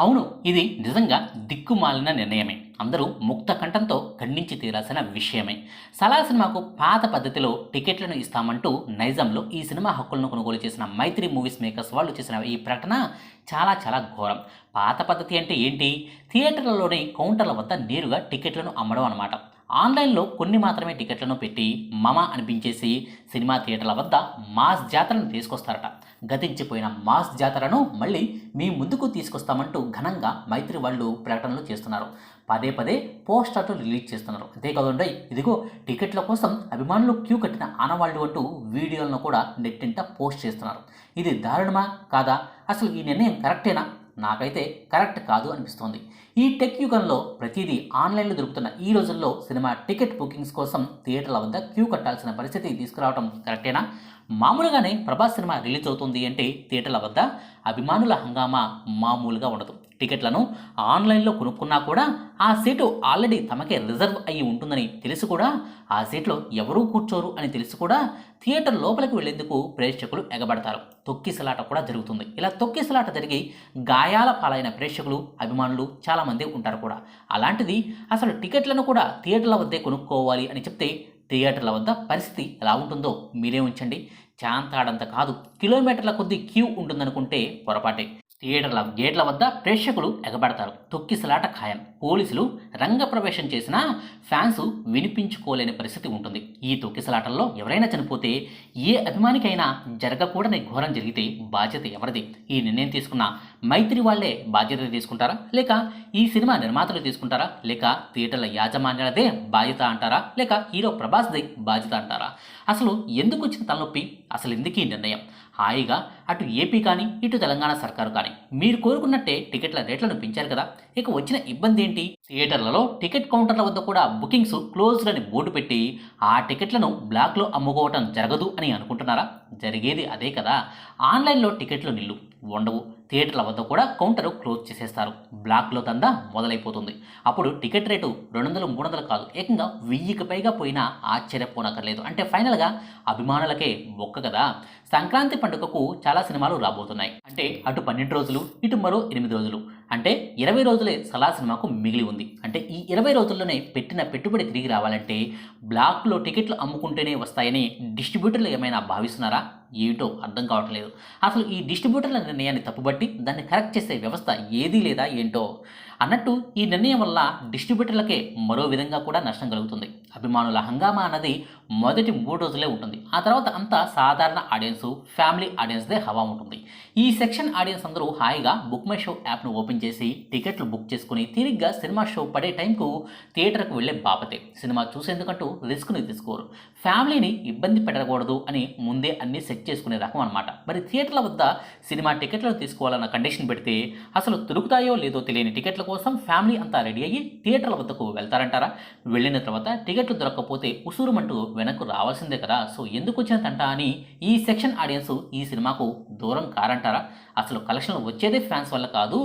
అవును ఇది నిజంగా దిక్కుమాలిన నిర్ణయమే. అందరూ ముక్త కంఠంతో ఖండించి తీరాల్సిన విషయమే. సలార్ సినిమాకు పాత పద్ధతిలో టికెట్లను ఇస్తామంటూ నైజంలో ఈ సినిమా హక్కులను కొనుగోలు చేసిన మైత్రి మూవీస్ మేకర్స్ వాళ్ళు చేసిన ఈ ప్రకటన చాలా చాలా ఘోరం. పాత పద్ధతి అంటే ఏంటి? థియేటర్లలోని కౌంటర్ల వద్ద నేరుగా టికెట్లను అమ్మడం అనమాట ఆన్లైన్లో కొన్ని మాత్రమే టికెట్లను పెట్టి మమ అనిపించేసి సినిమా థియేటర్ల వద్ద మాస్ జాతరను తీసుకొస్తారట. గతించిపోయిన మాస్ జాతరను మళ్ళీ మీ ముందుకు తీసుకొస్తామంటూ ఘనంగా మైత్రి వాళ్ళు ప్రకటనలు చేస్తున్నారు. పదే పదే పోస్టర్లు రిలీజ్ చేస్తున్నారు. అంతేకాదండి ఇదిగో టికెట్ల కోసం అభిమానులు క్యూ కట్టిన ఆనవాళ్ళు అంటూ వీడియోలను కూడా నెట్టింట పోస్ట్ చేస్తున్నారు. ఇది దారుణమా కాదా? అసలు ఈ నిర్ణయం కరెక్టేనా? నాకైతే కరెక్ట్ కాదు అనిపిస్తోంది. ఈ టెక్ యుగంలో ప్రతిదీ ఆన్లైన్లో దొరుకుతున్న ఈ రోజుల్లో సినిమా టికెట్ బుకింగ్స్ కోసం థియేటర్ల వద్ద క్యూ కట్టాల్సిన పరిస్థితి తీసుకురావడం కరెక్టేనా? మామూలుగానే ప్రభాస్ సినిమా రిలీజ్ అవుతుంది అంటే థియేటర్ల వద్ద అభిమానుల హంగామా మామూలుగా ఉండదు. టికెట్లను ఆన్లైన్లో కొనుక్కున్నా కూడా ఆ సీటు ఆల్రెడీ తమకే రిజర్వ్ అయ్యి ఉంటుందని తెలిసి కూడా ఆ సీట్లో ఎవరూ కూర్చోరు అని తెలిసి కూడా థియేటర్ లోపలికి వెళ్ళేందుకు ప్రేక్షకులు ఎగబడతారు. తొక్కిసలాట కూడా జరుగుతుంది. ఇలా తొక్కిసలాట జరిగి గాయాల పాలైన ప్రేక్షకులు అభిమానులు చాలామంది ఉంటారు కూడా. అలాంటిది అసలు టికెట్లను కూడా థియేటర్ల వద్దే కొనుక్కోవాలి అని చెప్తే థియేటర్ల వద్ద పరిస్థితి ఎలా ఉంటుందో మీరే ఉంచండి. చాంతాడంత కాదు. కిలోమీటర్ల కొద్దీ క్యూ ఉంటుందనుకుంటే పొరపాటే. థియేటర్ల గేట్ల వద్ద ప్రేక్షకులు ఎగబడతారు. తొక్కిసలాట ఖాయం. పోలీసులు రంగప్రవేశం చేసినా ఫ్యాన్స్ వినిపించుకోలేని పరిస్థితి ఉంటుంది. ఈ తొక్కిసలాటల్లో ఎవరైనా చనిపోతే ఏ అభిమానికైనా జరగకూడని ఘోరం జరిగితే బాధ్యత ఎవరిది? ఈ నిర్ణయం తీసుకున్న మైత్రి వాళ్ళే బాధ్యత తీసుకుంటారా? లేక ఈ సినిమా నిర్మాతలు తీసుకుంటారా? లేక థియేటర్ల యాజమాన్యాలదే బాధ్యత అంటారా? లేక హీరో ప్రభాస్దే బాధ్యత అంటారా? అసలు ఎందుకు వచ్చిన తలనొప్పి? అసలు ఎందుకు ఈ నిర్ణయం? హాయిగా అటు ఏపీ కానీ ఇటు తెలంగాణ సర్కారు కానీ మీరు కోరుకున్నట్టే టికెట్ల రేట్లను పెంచారు కదా? ఇక వచ్చిన ఇబ్బంది ఏంటి? థియేటర్లలో టికెట్ కౌంటర్ల వద్ద కూడా బుకింగ్స్ క్లోజ్డ్ అని బోర్డు పెట్టి ఆ టికెట్లను బ్లాక్లో అమ్ముకోవటం జరగదు అని అనుకుంటున్నారా? జరిగేది అదే కదా. ఆన్లైన్లో టికెట్లు నిల్లు ఉండవు. థియేటర్ల వద్ద కూడా కౌంటర్ క్లోజ్ చేసేస్తారు. బ్లాక్లో దందా మొదలైపోతుంది. అప్పుడు టికెట్ రేటు రెండు వందలు మూడు వందలు కాదు. ఏకంగా వెయ్యికి పైగా పోయినా ఆశ్చర్యపోనక్కర్లేదు. అంటే ఫైనల్గా అభిమానులకే బొక్క కదా. సంక్రాంతి పండుగకు చాలా సినిమాలు రాబోతున్నాయి. అంటే అటు పన్నెండు రోజులు ఇటు మరో ఎనిమిది రోజులు. అంటే ఇరవై రోజులే సలా సినిమాకు మిగిలి ఉంది. అంటే ఈ ఇరవై రోజుల్లోనే పెట్టిన పెట్టుబడి తిరిగి రావాలంటే బ్లాక్లో టికెట్లు అమ్ముకుంటేనే వస్తాయని డిస్ట్రిబ్యూటర్లు ఏమైనా భావిస్తున్నారా? ఏమిటో అర్థం కావట్లేదు అసలు ఈ డిస్ట్రిబ్యూటర్ల నిర్ణయాన్ని తప్పుబట్టి దాన్ని కరెక్ట్ చేసే వ్యవస్థ ఏదీ లేదా ఏంటో అన్నట్టు ఈ నిర్ణయం వల్ల డిస్ట్రిబ్యూటర్లకే మరో విధంగా కూడా నష్టం కలుగుతుంది. అభిమానుల హంగామా అన్నది మొదటి మూడు రోజులే ఉంటుంది. ఆ తర్వాత అంతా సాధారణ ఆడియన్స్ ఫ్యామిలీ ఆడియన్స్దే హవా ఉంటుంది. ఈ సెక్షన్ ఆడియన్స్ అందరూ హాయిగా బుక్ మై షో యాప్ను ఓపెన్ చేసి టికెట్లు బుక్ చేసుకుని తిరిగ్గా సినిమా షో పడే టైంకు థియేటర్కు వెళ్ళే బాపతే. సినిమా చూసేందుకంటూ రిస్క్ని తీసుకోరు. ఫ్యామిలీని ఇబ్బంది పెట్టకూడదు అని ముందే అన్ని సెక్షన్ సెట్ చేసుకునే రకం అనమాట మరి థియేటర్ల వద్ద సినిమా టికెట్లను తీసుకోవాలన్న కండిషన్ పెడితే అసలు దొరుకుతాయో లేదో తెలియని టికెట్ల కోసం ఫ్యామిలీ అంతా రెడీ అయ్యి థియేటర్ల వద్దకు వెళ్తారంటారా? వెళ్ళిన తర్వాత టికెట్లు దొరకకపోతే ఉసూరుమంటూ వెనక్కు రావాల్సిందే కదా. సో ఎందుకు వచ్చిన తంట అని ఈ సెక్షన్ ఆడియన్స్ ఈ సినిమాకు దూరం కారంటారా? అసలు కలెక్షన్లు వచ్చేదే ఫ్యాన్స్ వల్ల కాదు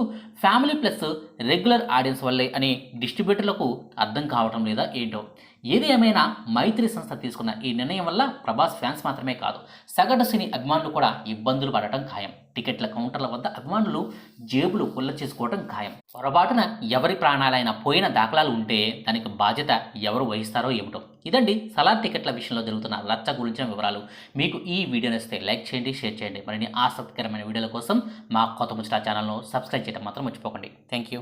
ఫ్యామిలీ ప్లస్ రెగ్యులర్ ఆడియన్స్ వల్లే అని డిస్ట్రిబ్యూటర్లకు అర్థం కావటం లేదా ఏంటో? ఏది ఏమైనా మైత్రి సంస్థ తీసుకున్న ఈ నిర్ణయం వల్ల ప్రభాస్ ఫ్యాన్స్ మాత్రమే కాదు సగటు సినీ అభిమానులు కూడా ఇబ్బందులు పడటం ఖాయం. టికెట్ల కౌంటర్ల వద్ద అభిమానులు జేబులు కుల్ల చేసుకోవడం ఖాయం. పొరపాటున ఎవరి ప్రాణాలైనా పోయిన దాఖలాలు ఉంటే దానికి బాధ్యత ఎవరు వహిస్తారో ఏమిటో. ఇదండి సలార్ టికెట్ల విషయంలో జరుగుతున్న రచ్చ గురించిన వివరాలు. మీకు ఈ వీడియో నచ్చితే లైక్ చేయండి షేర్ చేయండి. మరిన్ని ఆసక్తికరమైన వీడియోల కోసం మా కొత్త ముచ్చట ఛానల్ను సబ్స్క్రైబ్ చేయడం మాత్రం మర్చిపోకండి. Thank you